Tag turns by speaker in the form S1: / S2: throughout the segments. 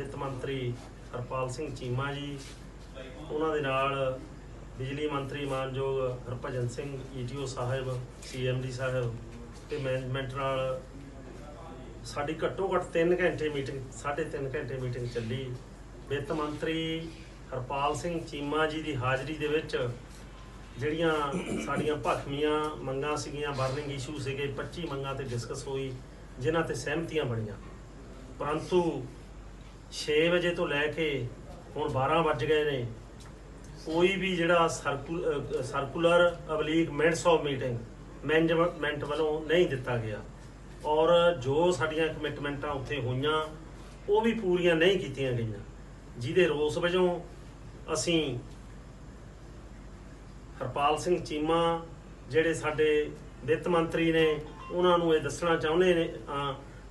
S1: ਵਿੱਤ ਮੰਤਰੀ ਹਰਪਾਲ ਸਿੰਘ ਚੀਮਾ ਜੀ, ਉਹਨਾਂ ਦੇ ਨਾਲ ਬਿਜਲੀ ਮੰਤਰੀ ਮਾਨਯੋਗ ਹਰਭਜਨ ਸਿੰਘ ਈਟੀਓ ਸਾਹਿਬ ਸੀਐਮਡੀ ਸਾਹਿਬ ਤੇ ਮੈਨੇਜਮੈਂਟ ਨਾਲ ਸਾਡੀ ਘੱਟੋ ਘੱਟ 3 ਘੰਟੇ ਮੀਟਿੰਗ 3.5 ਘੰਟੇ ਮੀਟਿੰਗ ਚੱਲੀ। ਵਿੱਤ ਮੰਤਰੀ ਹਰਪਾਲ ਸਿੰਘ ਚੀਮਾ ਜੀ ਦੀ ਹਾਜ਼ਰੀ ਦੇ ਵਿੱਚ ਜਿਹੜੀਆਂ ਸਾਡੀਆਂ ਭਖਮੀਆਂ ਮੰਗਾਂ ਸੀਗੀਆਂ ਬਰਨਿੰਗ ਇਸ਼ੂ ਸੀਗੇ 25 ਮੰਗਾਂ ਤੇ ਡਿਸਕਸ ਹੋਈ, ਜਿਨ੍ਹਾਂ ਤੇ ਸਹਿਮਤੀਆਂ ਬਣੀਆਂ। ਪਰੰਤੂ 6 ਵਜੇ ਤੋਂ ਲੈ ਕੇ ਹੁਣ 12 ਵੱਜ ਗਏ ਨੇ। ਕੋਈ ਵੀ ਜਿਹੜਾ ਸਰਕੂ- ਸਰਕੂਲਰ ਅਬਲੀਕ ਮਿੰਟਸ ਆਫ ਮੀਟਿੰਗ ਮੈਨੇਜਮੈਂਟ ਵੱਲੋਂ ਨਹੀਂ ਦਿੱਤਾ ਗਿਆ। ਔਰ ਜੋ ਸਾਡੀਆਂ ਕਮਿਟਮੈਂਟਾਂ ਉੱਥੇ ਹੋਈਆਂ, ਉਹ ਵੀ ਪੂਰੀਆਂ ਨਹੀਂ ਕੀਤੀਆਂ ਗਈਆਂ। ਜਿਹਦੇ ਰੋਸ ਵਜੋਂ ਅਸੀਂ ਹਰਪਾਲ ਸਿੰਘ ਚੀਮਾ, ਜਿਹੜੇ ਸਾਡੇ ਵਿੱਤ ਮੰਤਰੀ ਨੇ, ਉਹਨਾਂ ਨੂੰ ਇਹ ਦੱਸਣਾ ਚਾਹੁੰਦੇ ਨੇ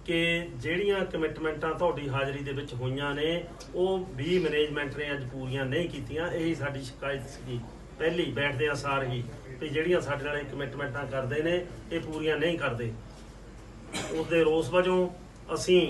S1: ਕਿ ਜਿਹੜੀਆਂ ਕਮਿਟਮੈਂਟਾਂ ਤੁਹਾਡੀ ਹਾਜ਼ਰੀ ਦੇ ਵਿੱਚ ਹੋਈਆਂ ਨੇ, ਉਹ ਵੀ ਮੈਨੇਜਮੈਂਟ ਨੇ ਅੱਜ ਪੂਰੀਆਂ ਨਹੀਂ ਕੀਤੀਆਂ। ਇਹੀ ਸਾਡੀ ਸ਼ਿਕਾਇਤ ਸੀ ਪਹਿਲੀ ਬੈਠਦੇ ਬੈਠਦਿਆਂ ਸਾਰ ਹੀ ਕਿ ਜਿਹੜੀਆਂ ਸਾਡੇ ਨਾਲ ਇਹ ਕਮਿਟਮੈਂਟਾਂ ਕਰਦੇ ਨੇ, ਇਹ ਪੂਰੀਆਂ ਨਹੀਂ ਕਰਦੇ। ਉਸ ਦੇ ਰੋਸ ਵਜੋਂ ਅਸੀਂ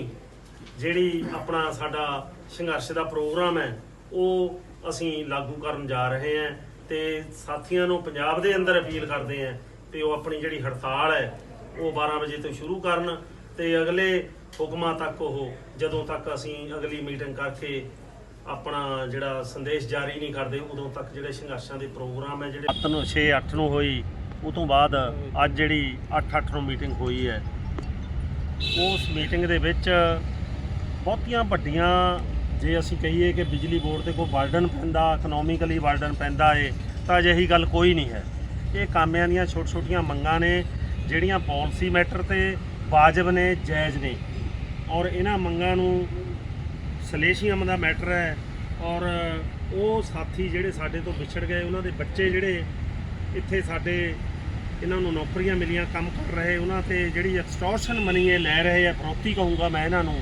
S1: ਜਿਹੜੀ ਆਪਣਾ ਸਾਡਾ ਸੰਘਰਸ਼ ਦਾ ਪ੍ਰੋਗਰਾਮ ਹੈ, ਉਹ ਅਸੀਂ ਲਾਗੂ ਕਰਨ ਜਾ ਰਹੇ ਹਾਂ ਤੇ ਸਾਥੀਆਂ ਨੂੰ ਪੰਜਾਬ ਦੇ ਅੰਦਰ ਅਪੀਲ ਕਰਦੇ ਹਾਂ ਤੇ ਉਹ ਆਪਣੀ ਜਿਹੜੀ ਹੜਤਾਲ ਹੈ, ਉਹ 12 ਵਜੇ ਤੋਂ ਸ਼ੁਰੂ ਕਰਨ। ਤੇ ਅਗਲੇ ਹੁਕਮਾਂ ਤੱਕ ਉਹ ਜਦੋਂ ਤੱਕ ਅਸੀਂ ਅਗਲੀ ਮੀਟਿੰਗ ਕਰਕੇ ਆਪਣਾ ਜਿਹੜਾ ਸੰਦੇਸ਼ ਜਾਰੀ ਨਹੀਂ ਕਰਦੇ, ਉਦੋਂ ਤੱਕ ਜਿਹੜੇ ਸੰਘਰਸ਼ਾਂ ਦੇ ਪ੍ਰੋਗਰਾਮ ਹੈ, ਜਿਹੜੇ 7 ਨੂੰ 6 8 ਨੂੰ ਹੋਈ, ਉਹ ਤੋਂ ਬਾਅਦ ਅੱਜ ਜਿਹੜੀ 8 8 ਨੂੰ ਮੀਟਿੰਗ ਹੋਈ ਹੈ, ਉਸ ਮੀਟਿੰਗ ਦੇ ਵਿੱਚ ਬਹੁਤੀਆਂ ਵੱਡੀਆਂ, ਜੇ ਅਸੀਂ ਕਹੀਏ ਕਿ ਬਿਜਲੀ ਬੋਰਡ ਤੇ ਕੋਈ ਬਰਡਨ ਪੈਂਦਾ ਇਕਨੋਮਿਕਲੀ ਬਰਡਨ ਪੈਂਦਾ ਏ, ਤਾਂ ਅਜਿਹੀ ਗੱਲ ਕੋਈ ਨਹੀਂ ਹੈ। ਇਹ ਕਾਮਿਆਂ ਦੀਆਂ ਛੋਟ ਛੋਟੀਆਂ ਮੰਗਾਂ ਨੇ, ਜਿਹੜੀਆਂ ਪਾਲਿਸੀ ਮੈਟਰ ਤੇ ਵਾਜਬ ਨੇ, ਜਾਇਜ਼ ਨੇ। ਔਰ ਇਹਨਾਂ ਮੰਗਾਂ ਨੂੰ ਸਲੇਸ਼ੀਅਮ ਦਾ ਮੈਟਰ ਹੈ। ਔਰ ਉਹ ਸਾਥੀ ਜਿਹੜੇ ਸਾਡੇ ਤੋਂ ਵਿਛੜ ਗਏ, ਉਹਨਾਂ ਦੇ ਬੱਚੇ ਜਿਹੜੇ ਇੱਥੇ ਸਾਡੇ ਇਹਨਾਂ ਨੂੰ ਨੌਕਰੀਆਂ ਮਿਲੀਆਂ, ਕੰਮ ਕਰ ਰਹੇ, ਉਹਨਾਂ ਤੇ ਜਿਹੜੀ ਐਕਸਟੋਰਸ਼ਨ ਮਨੀ ਇਹ ਲੈ ਰਹੇ ਆ ਫਰੋਤੀ ਕਹੂੰਗਾ ਮੈਂ ਇਹਨਾਂ ਨੂੰ,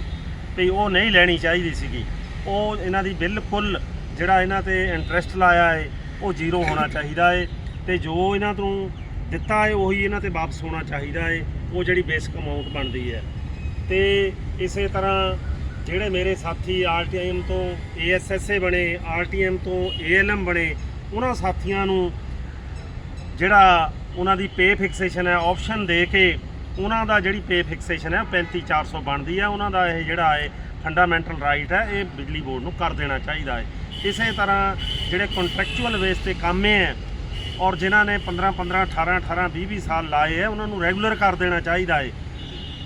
S1: ਵੀ ਉਹ ਨਹੀਂ ਲੈਣੀ ਚਾਹੀਦੀ ਸੀਗੀ। ਉਹ ਇਹਨਾਂ ਦੀ ਬਿਲਕੁਲ ਜਿਹੜਾ ਇਹਨਾਂ ਤੇ ਇੰਟਰਸਟ ਲਾਇਆ ਹੈ ਉਹ ਜ਼ੀਰੋ ਹੋਣਾ ਚਾਹੀਦਾ ਹੈ ਤੇ ਜੋ ਇਹਨਾਂ ਤੋਂ ਦਿੱਤਾ ਹੈ ਉਹੀ ਇਹਨਾਂ ਤੇ ਵਾਪਸ ਹੋਣਾ ਚਾਹੀਦਾ ਹੈ ਉਹ ਜਿਹੜੀ ਬੇਸਿਕ ਅਮਾਉਂਟ ਬਣਦੀ ਹੈ। ਤੇ ਇਸੇ ਤਰ੍ਹਾਂ ਜਿਹੜੇ ਮੇਰੇ ਸਾਥੀ ਆਰਟੀਐਮ ਤੋਂ ਏਐਸਐਸਏ ਬਣੇ ਆਰਟੀਐਮ ਤੋਂ ਏਐਲਐਮ ਬਣੇ, ਉਹਨਾਂ ਸਾਥੀਆਂ ਨੂੰ ਜਿਹੜਾ ਉਹਨਾਂ ਦੀ ਪੇ ਫਿਕਸੇਸ਼ਨ ਹੈ ਆਪਸ਼ਨ ਦੇ ਕੇ ਉਹਨਾਂ ਦਾ ਜਿਹੜੀ ਪੇ ਫਿਕਸੇਸ਼ਨ ਹੈ, ਉਹ 35400 ਬਣਦੀ ਹੈ। ਉਹਨਾਂ ਦਾ ਇਹ ਜਿਹੜਾ ਹੈ ਫੰਡਾਮੈਂਟਲ ਰਾਈਟ ਹੈ, ਇਹ ਬਿਜਲੀ ਬੋਰਡ ਨੂੰ ਕਰ ਦੇਣਾ ਚਾਹੀਦਾ ਹੈ। ਇਸੇ ਤਰ੍ਹਾਂ ਜਿਹੜੇ ਕੰਟਰੈਕਚੁਅਲ ਬੇਸ ਤੇ ਕੰਮੇ ਹੈ ਔਰ ਜਿਨ੍ਹਾਂ ਨੇ 15 15 18 18 20 20 ਸਾਲ ਲਾਏ ਹੈ, ਉਹਨਾਂ ਨੂੰ ਰੈਗੂਲਰ ਕਰ ਦੇਣਾ ਚਾਹੀਦਾ ਹੈ।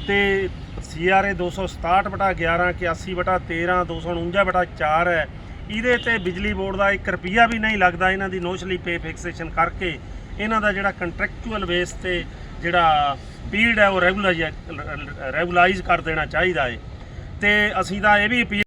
S1: ਤੇ ਸੀਆਰਏ 267 ਬਟਾ 11 81 ਬਟਾ 13 249 ਬਟਾ 4 ਹੈ। ਇਹਦੇ ਤੇ ਬਿਜਲੀ ਬੋਰਡ ਦਾ 1 ਰੁਪਿਆ ਵੀ ਨਹੀਂ ਲੱਗਦਾ ਇਹਨਾਂ ਦੀ ਨੋਸ਼ਲੀ ਪੇ ਫਿਕਸੇਸ਼ਨ ਕਰਕੇ। ਇਹਨਾਂ ਦਾ ਜਿਹੜਾ ਕੰਟਰੈਕਚੁਅਲ ਬੇਸ ਤੇ ਜਿਹੜਾ ਪੀਰੀਅਡ ਹੈ, ਉਹ ਰੈਗੂਲਾਈਜ਼ ਰੈਗੂਲਾਈਜ਼ ਕਰ ਦੇਣਾ ਚਾਹੀਦਾ ਹੈ। ਤੇ ਅਸੀਂ ਤਾਂ ਇਹ ਵੀ appeal